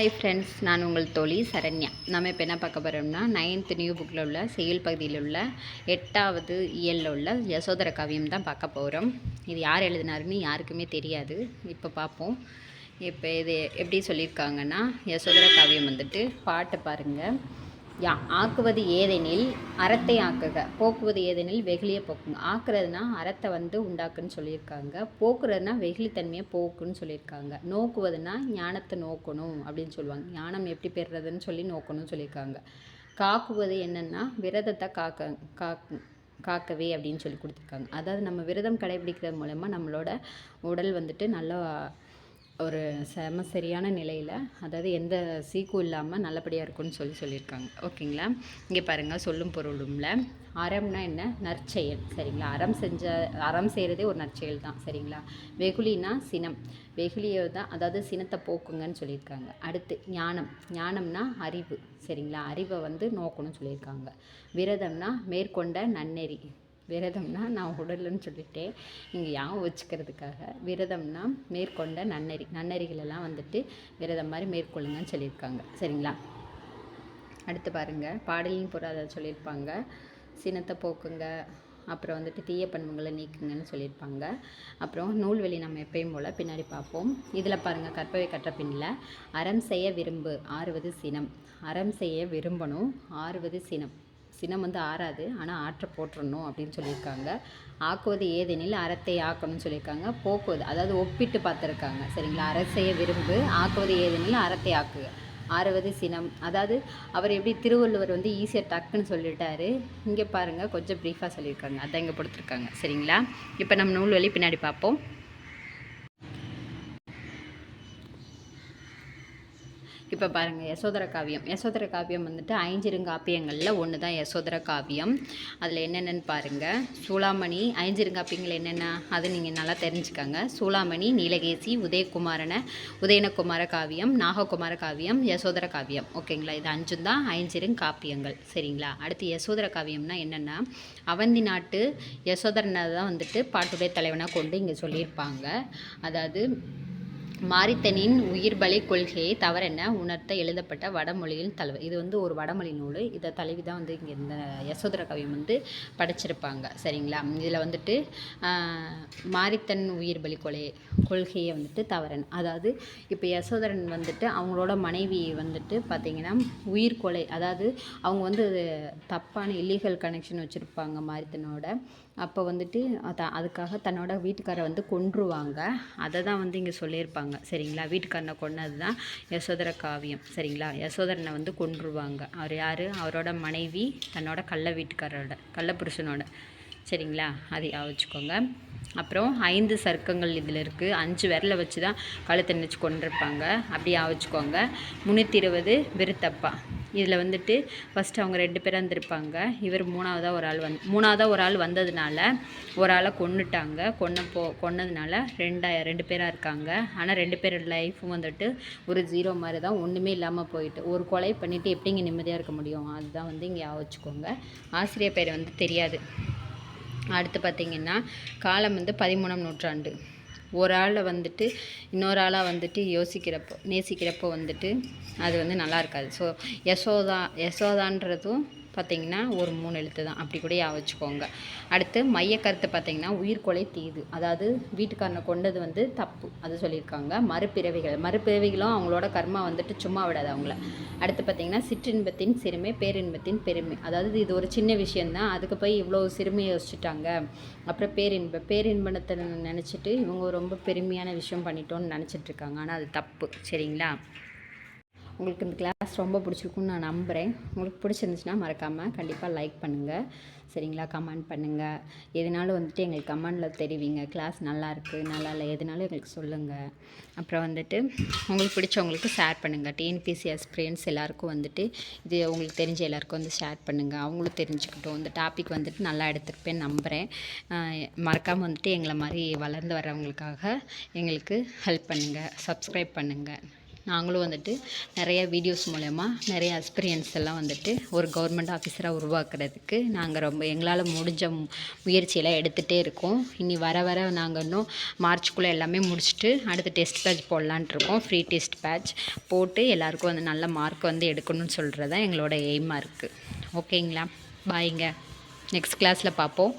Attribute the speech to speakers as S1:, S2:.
S1: Hi friends நான் உங்கள் தோழி சரண்யா. நம்ம இப்போ என்ன பார்க்க போகிறோம்னா நைன்த் நியூ புக்கில் உள்ள செயல் பகுதியில் உள்ள எட்டாவது இயலில் உள்ள யசோதர காவியம் தான் பார்க்க போகிறோம் இது யார் எழுதினாருன்னு யாருக்குமே தெரியாது. இப்போ பார்ப்போம். இப்போ இது எப்படி சொல்லியிருக்காங்கன்னா யசோதர காவியம் வந்துட்டு பாட்டு பாருங்கள் யா ஆக்குவது ஏதெனில் அறத்தை ஆக்குக. போக்குவது ஏதெனில் வெகுளியை போக்குங்க. ஆக்குறதுனா அறத்தை வந்து உண்டாக்குன்னு சொல்லியிருக்காங்க. போக்குறதுனா வெகுளித்தன்மையை போக்குன்னு சொல்லியிருக்காங்க. நோக்குவதுனா ஞானத்தை நோக்கணும் அப்படின்னு சொல்லுவாங்க. ஞானம் எப்படி பெறுறதுன்னு சொல்லி நோக்கணும்னு சொல்லியிருக்காங்க. காக்குவது என்னென்னா விரதத்தை காக்க காக்கு காக்கவே அப்படின்னு சொல்லி கொடுத்துருக்காங்க. அதாவது நம்ம விரதம் கடைபிடிக்கிறது மூலமாக நம்மளோட உடல் வந்துட்டு நல்லா ஒரு செம சரியான நிலையில் அதாவது எந்த சீக்கும் இல்லாமல் நல்லபடியாக இருக்கும்னு சொல்லி சொல்லியிருக்காங்க. ஓகேங்களா? இங்கே பாருங்கள் சொல்லும் பொருளும்ல. அறம்னா என்ன? நற்செயல். சரிங்களா? அறம் செஞ்ச அறம் செய்கிறதே ஒரு நற்செயல் தான். சரிங்களா? வெகுலினா சினம். வெகுளியை தான் அதாவது சினத்தை போக்குங்கன்னு சொல்லியிருக்காங்க. அடுத்து ஞானம். ஞானம்னா அறிவு. சரிங்களா? அறிவை வந்து நோக்கணும்னு சொல்லியிருக்காங்க. விரதம்னா மேற்கொண்ட நன்னெறி. விரதம்னா நான் உடலுன்னு சொல்லிட்டேன் இங்கே ஞாபகம் வச்சுக்கிறதுக்காக விரதம்னா மேற்கொண்ட நன்னெறி நன்னெறிகளெல்லாம் வந்துட்டு விரதம் மாதிரி மேற்கொள்ளுங்கன்னு சொல்லியிருக்காங்க. சரிங்களா? அடுத்து பாருங்கள் பாடலின் பொருள் அதை சொல்லியிருப்பாங்க. சினத்தை போக்குங்க. அப்புறம் வந்துட்டு தீய பண்புகளை நீக்குங்கன்னு சொல்லியிருப்பாங்க. அப்புறம் நூல்வெளி நம்ம எப்பயும் போல் பின்னாடி பார்ப்போம். இதில் பாருங்கள் கற்பவை கற்ற பின்னில் அறம் செய்ய விரும்பு ஆறுவது சினம். அறம் செய்ய விரும்பணும் ஆறுவது சினம். சினம் வந்து ஆறாது ஆனால் ஆற்ற போட்டுடணும் அப்படின்னு சொல்லியிருக்காங்க. ஆக்குவது ஏதெனில் அறத்தை ஆக்கணும்னு சொல்லியிருக்காங்க. போக்குவது அதாவது ஒப்பிட்டு பார்த்துருக்காங்க. சரிங்களா? அரசைய விரும்பு ஆக்குவது ஏதெனில் அறத்தை ஆக்குக ஆறுவது சினம். அதாவது அவர் எப்படி திருவள்ளுவர் வந்து ஈஸியாக டக்குன்னு சொல்லிட்டாரு. இங்கே பாருங்கள் கொஞ்சம் ப்ரீஃபாக சொல்லியிருக்காங்க. அதான் இங்கே கொடுத்துருக்காங்க. சரிங்களா? இப்போ நம்ம நூல் வழி பின்னாடி பார்ப்போம். இப்போ பாருங்கள் யசோதர காவியம். யசோதர காவியம் வந்துட்டு ஐஞ்சிருங்காப்பியங்களில் ஒன்று தான் யசோதர காவியம். அதில் என்னென்னு பாருங்கள் சூளாமணி ஐஞ்சிருங்காப்பியங்கள் என்னென்ன? அது நீங்கள் நல்லா தெரிஞ்சுக்கங்க. சூளாமணி நீலகேசி உதயகுமாரன உதயனகுமார காவியம் நாககுமார காவியம் யசோதர காவியம். ஓகேங்களா? இது அஞ்சும் தான் ஐஞ்சிருங்காப்பியங்கள் சரிங்களா? அடுத்து யசோதர காவியம்னா என்னென்னா அவந்தி நாட்டு யசோதரனை தான் வந்துட்டு பாட்டுடைய தலைவனாக கொண்டு இங்கே சொல்லியிருப்பாங்க. அதாவது மாரித்தனின் உயிர்பலி கொள்கையை தவறென உணர்த்த எழுதப்பட்ட வடமொழியின் தலைவர் இது வந்து ஒரு வடமொழி நூல். இதை தலைவி தான் வந்து இங்கே இந்த யசோதர கவியம் வந்து படைச்சிருப்பாங்க. சரிங்களா? இதில் வந்துட்டு மாரித்தன் உயிர்பலி கொலை கொள்கையை வந்துட்டு தவறன். அதாவது இப்போ யசோதரன் வந்துட்டு அவங்களோட மனைவி வந்துட்டு பார்த்திங்கன்னா உயிர் கொலை. அதாவது அவங்க வந்து தப்பான இல்லீகல் கனெக்ஷன் வச்சுருப்பாங்க மாரித்தனோட. அப்போ வந்துட்டு அதை அதுக்காக தன்னோட வீட்டுக்காரை வந்து கொன்றுவாங்க. அதை தான் வந்து இங்கே சொல்லியிருப்பாங்க. சரிங்களா? வீட்டுக்காரனை கொன்னது தான் யசோதர காவியம். சரிங்களா? யசோதரனை வந்து கொன்றுவாங்க. அவர் யார்? அவரோட மனைவி தன்னோட கள்ள வீட்டுக்காரோட கள்ள புருஷனோட. சரிங்களா? அதை வச்சுக்கோங்க. அப்புறம் ஐந்து சர்க்கங்கள் இதில் இருக்குது அஞ்சு விரலை வச்சு தான் கழுத்தை நினச்சி கொண்டிருப்பாங்க அப்படியே வச்சுக்கோங்க. முந்நூற்றி இருபது விருத்தப்பா. இதில் வந்துட்டு ஃபஸ்ட்டு அவங்க ரெண்டு பேராக இருந்திருப்பாங்க இவர் மூணாவதாக ஒரு ஆள் வந் மூணாவதாக ஒரு ஆள் வந்ததுனால ஒரு ஆளை கொண்டுட்டாங்க கொன்ன போ கொன்னதுனால ரெண்டாயிரம் ரெண்டு பேராக இருக்காங்க. ஆனால் ரெண்டு பேரோட லைஃப்பும் வந்துட்டு ஒரு ஜீரோ மாதிரி தான் ஒன்றுமே இல்லாமல் போயிட்டு ஒரு கொலை பண்ணிவிட்டு எப்படிங்க நிம்மதியாக இருக்க முடியும்? அதுதான் வந்து இங்கே வச்சுக்கோங்க ஆசிரியர் பேர் வந்து தெரியாது. அடுத்து பார்த்திங்கன்னா காலம் வந்து பதிமூணாம் நூற்றாண்டு. ஒரு ஆளை வந்துட்டு இன்னொரு ஆளாக வந்துட்டு யோசிக்கிறப்போ நேசிக்கிறப்போ வந்துட்டு அது வந்து நல்லா இருக்காது. ஸோ யசோதா யசோதான்றதும் பார்த்திங்கன்னா ஒரு மூணு எழுத்து தான். அப்படி கூட வச்சுக்கோங்க. அடுத்து மையக்கருத்து பார்த்திங்கன்னா உயிர்கொலை தீது. அதாவது வீட்டுக்காரனை கொண்டது வந்து தப்பு. அது சொல்லியிருக்காங்க. மறுபிறவிகள். மறுபிறவிகளும் அவங்களோட கர்மா வந்துட்டு சும்மா விடாது அவங்கள. அடுத்து பார்த்திங்கன்னா சிற்றின்பத்தின் சிறுமை பேரின்பத்தின் பெருமை. அதாவது இது ஒரு சின்ன விஷயந்தான் அதுக்கு போய் இவ்வளோ சிறுமையை யோசிச்சுட்டாங்க. அப்புறம் பேரின்ப பேரின்பத்தை நினச்சிட்டு இவங்க ரொம்ப பெருமையான விஷயம் பண்ணிட்டோன்னு நினச்சிட்ருக்காங்க ஆனால் அது தப்பு. சரிங்களா? உங்களுக்கு இந்த கிளாஸ் ரொம்ப பிடிச்சிருக்குன்னு நான் நம்புகிறேன் உங்களுக்கு பிடிச்சிருந்துச்சுன்னா மறக்காமல் கண்டிப்பாக லைக் பண்ணுங்கள் சரிங்களா? கமெண்ட் பண்ணுங்கள் எதுனாலும் வந்துட்டு எங்களுக்கு கமெண்டில் தெரிவிங்க. கிளாஸ் நல்லா இருக்குது நல்லா இல்லை எதுனாலும் எங்களுக்கு சொல்லுங்கள் அப்புறம் வந்துட்டு உங்களுக்கு பிடிச்சவங்களுக்கு ஷேர் பண்ணுங்கள் டிஎன்பிசி எக்ஸ்பீரியன்ஸ் எல்லாருக்கும் வந்துட்டு இது உங்களுக்கு தெரிஞ்ச எல்லாருக்கும் வந்து ஷேர் பண்ணுங்கள் அவங்களும் தெரிஞ்சுக்கிட்டோம். இந்த டாபிக் வந்துட்டு நல்லா எடுத்துருப்பேன் நம்புகிறேன் மறக்காமல் வந்துட்டு எங்களை மாதிரி வளர்ந்து வரவங்களுக்காக எங்களுக்கு ஹெல்ப் பண்ணுங்கள் சப்ஸ்கிரைப் பண்ணுங்கள் நாங்களும் வந்துட்டு நிறைய வீடியோஸ் மூலயமா நிறைய எக்ஸ்பீரியன்ஸ் எல்லாம் வந்துட்டு ஒரு கவர்மெண்ட் ஆஃபீஸராக உருவாக்குறதுக்கு நாங்கள் ரொம்ப எங்களால் முடிஞ்ச மு- முயற்சியெல்லாம் எடுத்துகிட்டே இருக்கோம். இனி வர வர நாங்கள் இன்னும் மார்ச்சுக்குள்ளே எல்லாமே முடிச்சுட்டு அடுத்து டெஸ்ட் பேட்ச் போடலான்ட்டு இருக்கோம். ஃப்ரீ டெஸ்ட் பேட்ச் போட்டு எல்லாருக்கும் வந்து நல்ல மார்க் வந்து எடுக்கணும்னு சொல்கிறது தான் எங்களோட எய்மாக இருக்குது ஓகேங்களா பாய்ங்க நெக்ஸ்ட் கிளாஸில் பார்ப்போம்